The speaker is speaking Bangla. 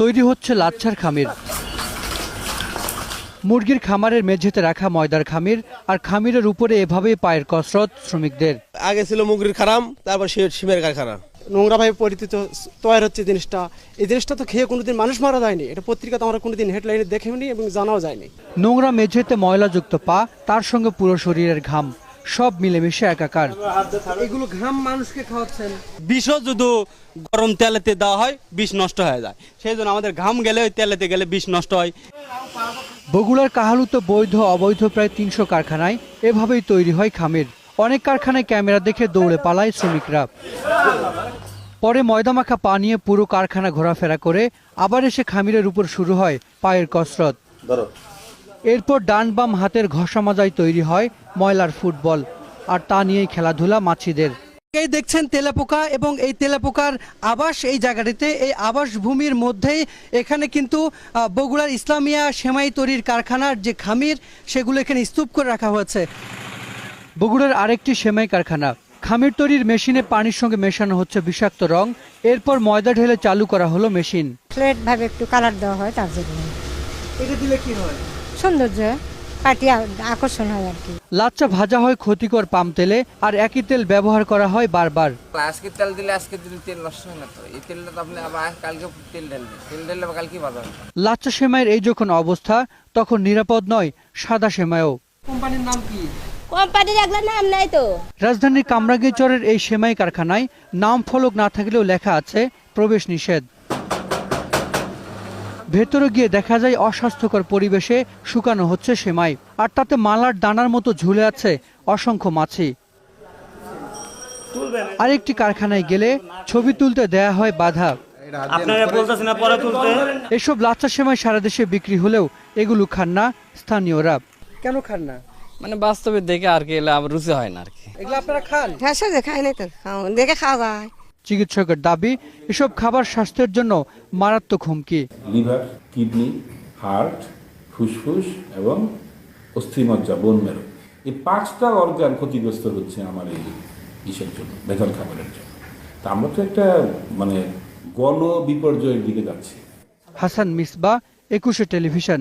তৈরি হচ্ছে লাচ্ছার খামির। মুরগির খামারের মেঝেতে রাখা ময়দার খামির আর খামিরের উপরে এভাবেই পায়ের কসরত শ্রমিকদের। আগে ছিল মুগরির খারাম তারপর সিমের কারখানা। নোংরাভাবে পরিচিত তৈরি হচ্ছে জিনিসটা। এই জিনিসটা তো খেয়ে কোনোদিন মানুষ মারা যায়নি। এটা পত্রিকাতে আমরা কোনোদিন হেডলাইনে দেখেওনি এবং জানাও যায়নি। নোংরা মেঝেতে ময়লাযুক্ত পা তার সঙ্গে পুরো শরীরের ঘাম। সব মিলেমিশে একাকার। এগুলো ঘাম মানুষকে খাওয়াচ্ছেন। বিষও যদি গরম তেলেতে দেওয়া হয় বিষ নষ্ট হয়ে যায়। সেই জন্য আমাদের ঘাম গেলে ওই তেলেতে গেলে বিষ নষ্ট হয়। বগুড়ার কাহালুতে বৈধ অবৈধ প্রায় তিনশো কারখানায় এভাবেই তৈরি হয় খামির। অনেক কারখানায় ক্যামেরা দেখে দৌড়ে পালায় শ্রমিকরা। পরে ময়দামাখা পা নিয়ে পুরো কারখানা ঘোরাফেরা করে আবার এসে খামিরের উপর শুরু হয় পায়ের কসরত। এরপর ডান বাম হাতের ঘষা মাজায় তৈরি হয় ময়লার ফুটবল আর তা নিয়েই খেলাধুলা মাছিদের। এই দেখছেন তেলাপোকা এবং এই তেলাপোকার আবাস এই জায়গাটিতে এই আবাস ভূমির মধ্যেই এখানে কিন্তু বগুড়ার ইসলামিয়া সেমাই তৈরির কারখানার যে খামির সেগুলো এখানে স্তূপ করে রাখা হয়েছে। বগুড়ার আরেকটি সেমাই কারখানা খামির তৈরির মেশিনে পানির সঙ্গে মেশানো হচ্ছে বিষাক্ত রং এরপর ময়দা ঢেলে চালু করা হলো মেশিন। ফ্লেট ভাবে একটু কালার দেওয়া হয় তার জন্য। এটা দিলে কি হয়? সৌন্দর্য পাটি আকর্ষণ হয় আর কি। লাচ্চা ভাজা হয় ক্ষতিকর পাম তেলে আর একই তেল ব্যবহার করা হয় বারবার। আজকে তেল দিলে আজকে দিলে তেল নষ্ট হয় না তো এই তেলটা তো আপনি আবার কালকে তেল তেল ঢাললে কালকে বাজার লাচ্চা সেমাইয়ের এই যখন অবস্থা তখন নিরাপদ নয় সাদা সেমাইও। কোম্পানির নাম কি? কোম্পানির নাম নাই তো। রাজধানীর কামরাঙ্গীরচরের এই সেমাই কারখানায় নাম ফলক না থাকলেও লেখা আছে প্রবেশ নিষেধ। ভেতরে গিয়ে দেখা যায় অস্বাস্থ্যকর পরিবেশে শুকানো হচ্ছে সেমাই। আর তাতে মালার দানার মতো ঝুলে আছে অসংখ্য মাছি। আরেকটি কারখানায় গেলে ছবি তুলতে দেয়া হয় বাধা। না এসব লাচ্চা সেমাই সারা দেশে বিক্রি হলেও এগুলো খান না স্থানীয়রা। কেন খান না? মানে বাস্তবে দেখে আর কি এলে আবার রুচি হয় না আর কি। এগুলো আপনারা খান? হ্যাঁ সে খাই নাই তো দেখে খাওয়া যায়। চিকিৎসকের দাবি এসব খাবার স্বাস্থ্যের জন্য মারাত্মক হুমকি। লিভার কিডনি হার্ট ফুসফুস এবং অস্থিমজ্জা বোন মেরু এই পাঁচটা অর্গান ক্ষতিগ্রস্ত হচ্ছে আমার এই ইসের জন্য বেতন খাবারের জন্য। তা আমরা তো একটা মানে গণ বিপর্যয়ের দিকে যাচ্ছি। হাসান মিসবা একুশে টেলিভিশন।